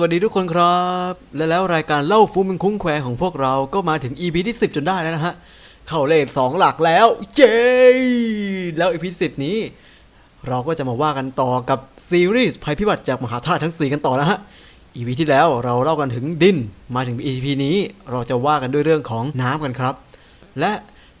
วัสดีทุกคนครับ และแล้วรายการเล่าฟูมิงคุ้งแควของพวกเราก็มาถึง EP ที่ 10 จนได้แล้วนะฮะ เข้าเลขสองหลักแล้ว เย้แล้ว EP ที่10นี้ เราก็จะมาว่ากันต่อกับซีรีส์ภัยพิบัติจากมหาธาตุทั้ง 4 กันต่อนะฮะ EP ที่แล้วเราเล่ากันถึงดิน มาถึง EP นี้เราจะว่ากันด้วยเรื่องของน้ำกันครับ และ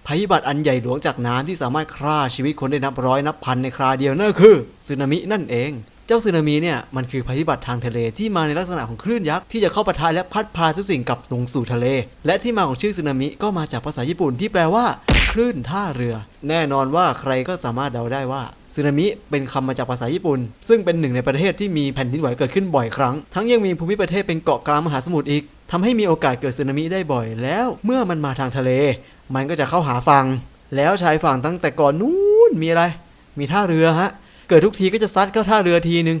ภัยพิบัติอันใหญ่หลวงจากน้ำที่สามารถฆ่าชีวิตคนได้นับร้อยนับพันในคราเดียวนั่นคือสึนามินั่นเอง เจ้าสึนามิเนี่ยมันคือภัยพิบัติทางทะเลที่มาในลักษณะของคลื่นยักษ์ที่จะเข้าปะทะและพัดพาทุกสิ่งกลับลงสู่ทะเล และที่มาของชื่อสึนามิก็มาจากภาษาญี่ปุ่นที่แปลว่า คลื่นท่าเรือ แน่นอนว่าใครก็สามารถเดาได้ว่าสึนามิเป็นคำมาจากภาษาญี่ปุ่น ซึ่งเป็นหนึ่งในประเทศที่มีแผ่นดินไหวเกิดขึ้นบ่อยครั้ง ทั้งยังมีภูมิประเทศเป็นเกาะกลางมหาสมุทรอีกทำให้มีโอกาสเกิดสึนามิได้บ่อยแล้ว เมื่อมันมาทางทะเล มันก็จะเข้าหาฝั่งแล้วชายฝั่งตั้งแต่ก่อนนู้นมีอะไร มีท่าเรือฮะ เกิดทุกทีก็จะซัดเข้าท่าเรือทีนึง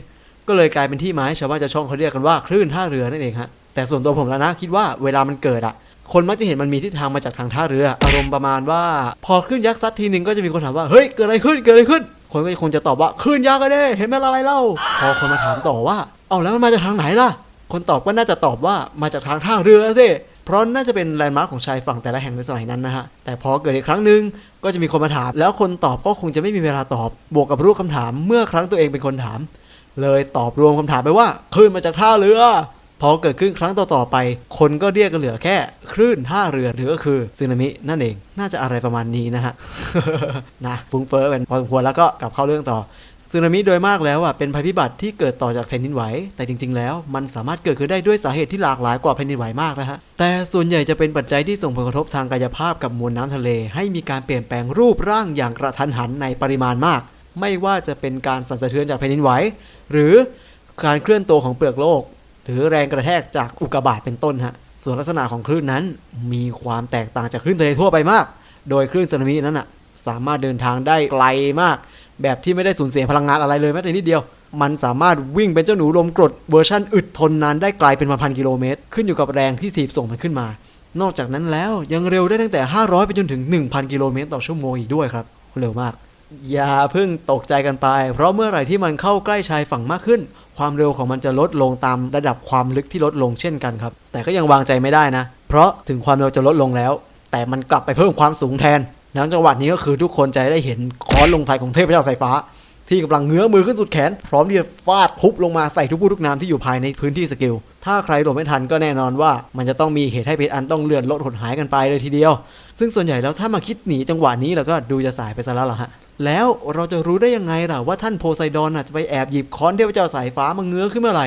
ก็เลยกลายเป็นที่มายชาวบ้านชาวช่องเขาเรียกกันว่าคลื่นท่าเรือนั่นเองฮะแต่ส่วนตัวผมแล้วนะคิดว่าเวลามันเกิดอะคนมักจะเห็นมันมีทิศทางมาจากทางท่าเรือ อารมณ์ประมาณว่า พอคลื่นยักษ์ซัดทีนึงก็จะมีคนถามว่าเฮ้ยเกิดอะไรขึ้นเกิดอะไรขึ้น คนก็คงจะตอบว่าคลื่นยักษ์ก็ได้เห็นไหมอะไรเล่า พอคนมาถามต่อว่า เอาแล้วมันมาจากทางไหนล่ะ คนตอบก็น่าจะตอบว่ามาจากทางท่าเรือสิ เพราะน่าจะเป็นแลนด์มาร์คของชายฝั่งแต่ละแห่งในสมัยนั้นนะฮะ แต่พอเกิดอีกครั้งหนึ่งก็จะมีคนมาถาม แล้วคนตอบก็คงจะไม่มีเวลาตอบ บวกกับรูปคำถามเมื่อครั้งตัวเองเป็นคนถาม เลยตอบรวมคำถามไปว่าคลื่นมาจากท่าเรือ พอเกิดขึ้นครั้งต่อๆไป คนก็เรียกกันเหลือแค่คลื่นท่าเรือหรือก็คือสึนามินั่นเอง น่าจะอะไรประมาณนี้นะฮะ นะฟุ้งเฟ้อกันพอสมควรแล้วก็กลับเข้าเรื่องต่อ สึนามิโดยมากแล้วอะเป็นภัยพิบัติที่เกิดต่อจากแผ่นดินไหว แต่จริง ๆ แล้ว มันสามารถเกิดขึ้นได้ด้วยสาเหตุที่หลากหลายกว่าแผ่นดินไหวมากนะฮะแต่ส่วนใหญ่จะเป็นปัจจัยที่ส่งผลกระทบทางกายภาพกับมวลน้ำทะเล ให้มีการเปลี่ยนแปลงรูปร่างอย่างกระทันหันในปริมาณมาก ไม่ว่าจะเป็นการสั่นสะเทือนจากแผ่นดินไหว หรือการเคลื่อนตัวของเปลือกโลก หรือแรงกระแทกจากอุกกาบาตเป็นต้นฮะส่วนลักษณะของคลื่นนั้น มีความแตกต่างจากคลื่นทะเลทั่วไปมาก โดยคลื่นสึนามินั้นอะสามารถเดินทางได้ไกลมาก แบบที่ไม่ได้สูญเสียพลังงานอะไรเลยแม้แต่นิดเดียว มันสามารถวิ่งเป็นเจ้าหนูลมกรดเวอร์ชันอึดทนนานได้ไกลเป็นพันๆกิโลเมตร ขึ้นอยู่กับแรงที่ถีบส่งมันขึ้นมา นอกจากนั้นแล้วยังเร็วได้ตั้งแต่ 500 ไปจนถึง 1,000 กิโลเมตรต่อชั่วโมงอีกด้วยครับ เร็วมาก อย่าเพิ่งตกใจกันไป เพราะเมื่อไหร่ที่มันเข้าใกล้ชายฝั่งมากขึ้น ความเร็วของมันจะลดลงตามระดับความลึกที่ลดลงเช่นกันครับ แต่ก็ยังวางใจไม่ได้นะ เพราะถึงความเร็วจะลดลงแล้ว แต่มันกลับไปเพิ่มความสูงแทน แล้วจังหวะนี้ก็คือทุกคนจะได้เห็นค้อนลงไทยของเทพเจ้าสายฟ้า ที่กำลังเงื้อมือขึ้นสุดแขน พร้อมที่จะฟาดทุบลงมาใส่ทุกผู้ทุกนามที่อยู่ภายในพื้นที่สกิล ถ้าใครหลบไม่ทันก็แน่นอนว่า มันจะต้องมีเหตุให้เป็นอันต้องเลื่อนลดหดหายกันไปเลยทีเดียว ซึ่งส่วนใหญ่แล้วถ้ามาคิดหนีจังหวะนี้แล้วก็ดูจะสายไปซะแล้วล่ะฮะแล้วเราจะรู้ได้ยังไงล่ะว่าท่านโพไซดอนจะไปแอบหยิบค้อนเทพเจ้าสายฟ้ามาเงื้อขึ้นเมื่อไหร่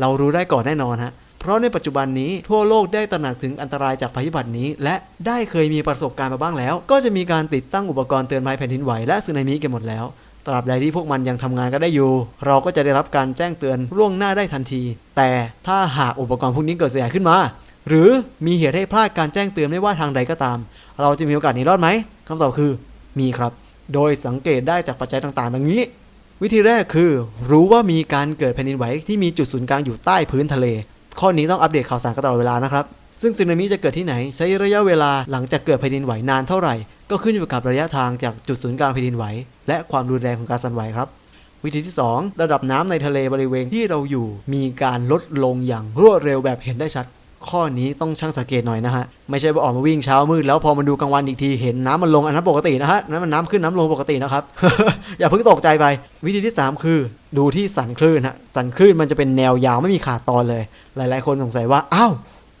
เรารู้ได้ก่อนแน่นอนฮะ เพราะในปัจจุบันนี้ทั่วโลกได้ตระหนักถึงอันตรายจากภัยพิบัตินี้ และได้เคยมีประสบการณ์มาบ้างแล้ว ก็จะมีการติดตั้งอุปกรณ์เตือนภัยแผ่นดินไหวและสึนามิกันหมดแล้วตราบใดที่พวกมันยังทำงานก็ได้อยู่ เราก็จะได้รับการแจ้งเตือนล่วงหน้าได้ทันที แต่ถ้าหากอุปกรณ์พวกนี้เกิดเสียหายขึ้นมา หรือมีเหตุให้พลาดการแจ้งเตือนไม่ว่าทางใดก็ตาม เราจะมีโอกาสหนีรอดไหมคำตอบคือ มีครับ โดยสังเกตได้จากปัจจัยต่างๆ ดังนี้ วิธีแรกคือ รู้ว่ามีการเกิดแผ่นดินไหวที่มีจุดศูนย์กลางอยู่ใต้พื้นทะเล ข้อนี้ต้องอัปเดตข่าวสารกันตลอดเวลานะครับ ซึ่งสึนามิจะเกิดที่ไหน ใช้ระยะเวลาหลังจากเกิดแผ่นดินไหวนานเท่าไหร่ ก็ขึ้นอยู่กับระยะทางจากจุดศูนย์กลางแผ่นดินไหว และความรุนแรงของการสั่นไหวครับวิธีที่ 2 ระดับน้ำในทะเลบริเวณที่เราอยู่มีการลดลงอย่างรวดเร็วแบบเห็นได้ชัด ข้อนี้ต้องช่างสังเกตหน่อยนะฮะ ไม่ใช่ว่าออกมาวิ่งเช้ามืดแล้วพอมาดูกลางวันอีกทีเห็นน้ำมันลงอันนั้นปกตินะฮะนั้นมันน้ำขึ้นน้ำลงปกตินะครับ อย่าเพิ่งตกใจไป วิธีที่ 3 คือ ดูที่สันคลื่นฮะสันคลื่นมันจะเป็นแนวยาวไม่มีขาดตอนเลย หลาย ๆ คนสงสัยว่าอ้าว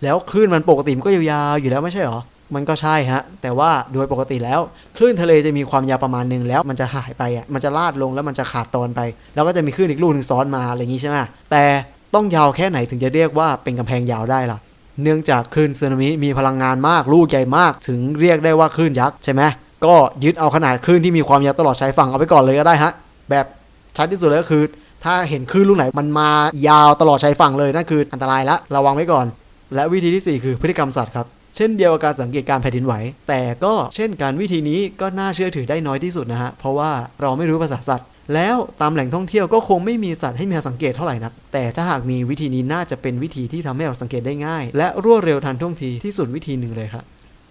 แล้วคลื่นมันปกติมันก็ยาวๆอยู่แล้วไม่ใช่หรอมันก็ใช่ฮะ แต่ว่าโดยปกติแล้ว คลื่นทะเลจะมีความยาวประมาณหนึ่งแล้วมันจะหายไปอะมันจะลาดลงแล้วมันจะขาดตอนไป แล้วก็จะมีคลื่นอีกลูกหนึ่งซ้อนมาอะไรอย่างงี้ใช่ไหมแต่ต้องยาวแค่ไหนถึงจะเรียกว่าเป็นกำแพงยาวได้ล่ะ เนื่องจากคลื่นสึนามิมีพลังงานมากลูกใหญ่มาก ถึงเรียกได้ว่าคลื่นยักษ์ใช่ไหมก็ยึดเอาขนาดคลื่นที่มีความยาวตลอดชายฝั่งเอาไปก่อนเลยก็ได้ฮะแบบ ชัดที่สุดเลยก็คือ ถ้าเห็นคลื่นลูกไหนมันมายาวตลอดชายฝั่งเลยนั่นคืออันตรายละระวังไว้ก่อน และวิธีที่ 4 คือพฤติกรรมสัตว์ครับเช่นเดียวกับการสังเกตการแผ่นดินไหว แต่ก็เช่นการวิธีนี้ก็น่าเชื่อถือได้น้อยที่สุดนะฮะ เพราะว่าเราไม่รู้ภาษาสัตว์ แล้วตามแหล่งท่องเที่ยวก็คงไม่มีสัตว์ให้มีสังเกตเท่าไหร่นัก แต่ถ้าหากมีวิธีนี้น่าจะเป็นวิธีที่ทำให้เราสังเกตได้ง่าย และรวดเร็วทันท่วงทีที่สุดวิธีหนึ่งเลยครับ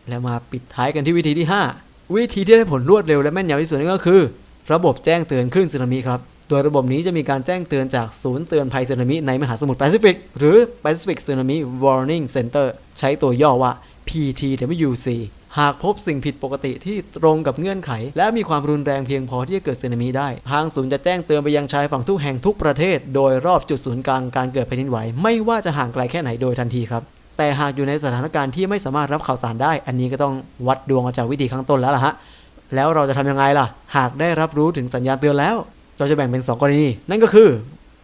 แล้วมาปิดท้ายกันที่วิธีที่ 5 วิธีที่ได้ผลรวดเร็วและแม่นยำที่สุดนั่นก็คือ ระบบแจ้งเตือนคลื่นสึนามิครับ โดยระบบนี้จะมีการแจ้งเตือนจากศูนย์เตือนภัยสึนามิในมหาสมุทรแปซิฟิก หรือ Pacific Tsunami Warning Center ใช้ตัวย่อว่า PTWC หากพบสิ่งผิดปกติที่ตรงกับเงื่อนไข และมีความรุนแรงเพียงพอที่จะเกิดสึนามิได้ ทางศูนย์จะแจ้งเตือนไปยังชายฝั่งทุกแห่งทุกประเทศ โดยรอบจุดศูนย์กลางการเกิดแผ่นดินไหว ไม่ว่าจะห่างไกลแค่ไหนโดยทันทีครับ แต่หากอยู่ในสถานการณ์ที่ไม่สามารถรับข่าวสารได้ อันนี้ก็ต้องวัดดวงเอาจากวิธีข้างต้นแล้วล่ะฮะแล้วเราจะทำยังไงล่ะ หากได้รับรู้ถึงสัญญาณเตือนแล้ว เราจะแบ่งเป็น 2 กรณี นั่นก็คือ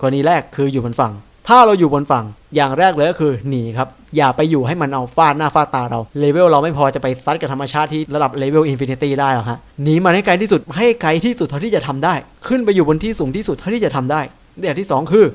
กรณีแรกคืออยู่บนฝั่ง ถ้าเราอยู่บนฝั่งอย่างแรกเลยก็คือหนีครับ อย่าไปอยู่ให้มันเอาฟาดหน้าฟาดตาเราเลเวลเราไม่พอจะไปซัดกับธรรมชาติที่ระดับเลเวลอินฟินิตี้ได้หรอกฮะหนีมันให้ไกลที่สุดให้ไกลที่สุดเท่าที่จะทำได้ ขึ้นไปอยู่บนที่สูงที่สุดเท่าที่จะทำได้อย่างที่สองคือ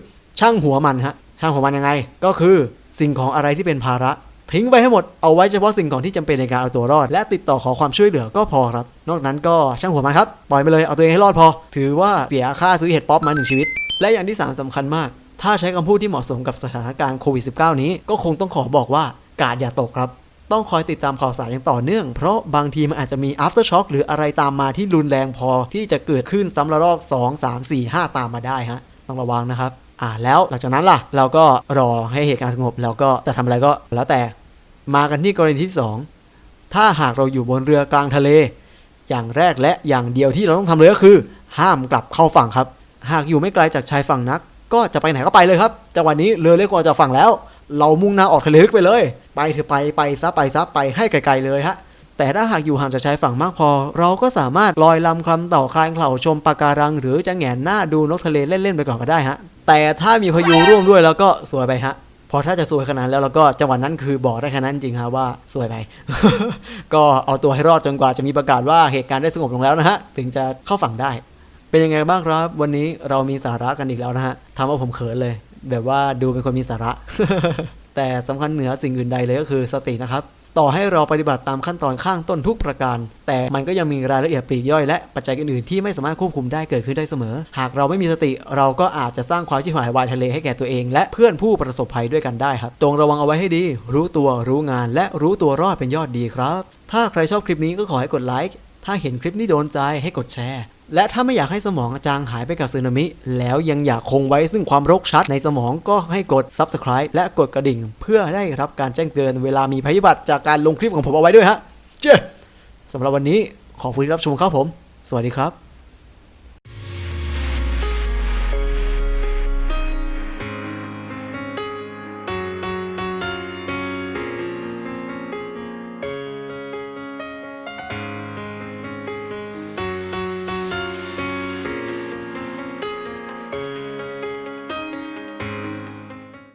ช่างหัวมันฮะช่างหัวมันยังไง ก็คือสิ่งของอะไรที่เป็นภาระ ทิ้งไปให้หมดเอาไว้เฉพาะสิ่งของที่จำเป็นในการเอาตัวรอด และติดต่อขอความช่วยเหลือก็พอครับ นอกนั้นก็ช่างหัวมันครับปล่อยไปเลยเอาตัวเองให้รอดพอ ถือว่าเสียค่าซื้อเห็ดป๊อปมาหนึ่งชีวิต และอย่างที่ 3สำคัญมาก ถ้าใช้คำพูดที่เหมาะสมกับสถานการณ์โควิด -19 นี้ก็คงต้องขอบอกว่ากาดอย่าตกครับต้องคอยติดตามข่าวสารอย่างต่อเนื่อง เพราะบางทีมันอาจจะมี after shock หรืออะไรตามมาที่รุนแรงพอที่จะเกิดขึ้นซ้ำระลอก 2 3 4 5 ตามมาได้ฮะ ต้องระวังนะครับ อ่าแล้วหลังจากนั้นล่ะ เราก็รอให้เหตุการณ์สงบแล้วก็จะทำอะไรก็แล้วแต่มากันที่กรณีที่ 2 ถ้าหากเราอยู่บนเรือกลางทะเล อย่างแรกและอย่างเดียวที่เราต้องทำเลยก็คือ ห้ามกลับเข้าฝั่งครับ หากอยู่ไม่ไกลจากชายฝั่งนัก ก็จะไปไหนก็ไปเลยครับจังหวะนี้เรือเล็กกว่าจากฝั่งแล้ว เรามุ่งหน้าออกทะเลลึกไปเลย ไปเถอะไปไปซะไปซะไปให้ไกลๆเลยฮะ แต่ถ้าหากอยู่ห่างจากชายฝั่งมากพอ เราก็สามารถลอยลำคลำเต่าคลายเข่าชมปะการัง หรือจะแหงนหน้าดูนกทะเลเล่นๆไปก่อนก็ได้ฮะ แต่ถ้ามีพายุร่วมด้วยแล้วก็สวยไปฮะพอถ้าจะสวยขนาดแล้วเราก็จังหวะนั้นคือบอกได้แค่นั้นจริงฮะว่าสวยไป ก็เอาตัวให้รอดจนกว่าจะมีประกาศว่าเหตุการณ์ได้สงบลงแล้วนะฮะถึงจะเข้าฝั่งได้ เป็นยังไงบ้างครับ วันนี้เรามีสาระกันอีกแล้วนะฮะทำเอาผมเขินเลย แบบว่าดูเป็นคนมีสาระ แต่สำคัญเหนือสิ่งอื่นใดเลยก็คือสตินะครับ ต่อให้เราปฏิบัติตามขั้นตอนข้างต้นทุกประการ แต่มันก็ยังมีรายละเอียดปลีกย่อยและปัจจัยอื่นๆที่ไม่สามารถควบคุมได้เกิดขึ้นได้เสมอ หากเราไม่มีสติ เราก็อาจจะสร้างความชิบหายวายทะเลให้แก่ตัวเองและเพื่อนผู้ประสบภัยด้วยกันได้ครับจงระวังเอาไว้ให้ดี รู้ตัวรู้งาน และรู้ตัวรอดเป็นยอดดีครับ ถ้าใครชอบคลิปนี้ก็ขอให้กดไลค์ถ้าเห็นคลิปนี้โดนใจให้กดแชร์ และถ้าไม่อยากให้สมองจางหายไปกับสึนามิ แล้วยังอยากคงไว้ซึ่งความรกชัดในสมองก็ให้กด Subscribe และกดกระดิ่ง เพื่อได้รับการแจ้งเตือนเวลามีภัยพิบัติจากการลงคลิปของผมเอาไว้ด้วยฮะ เจ้สำหรับวันนี้ขอบคุณที่รับชมครับผม สวัสดีครับ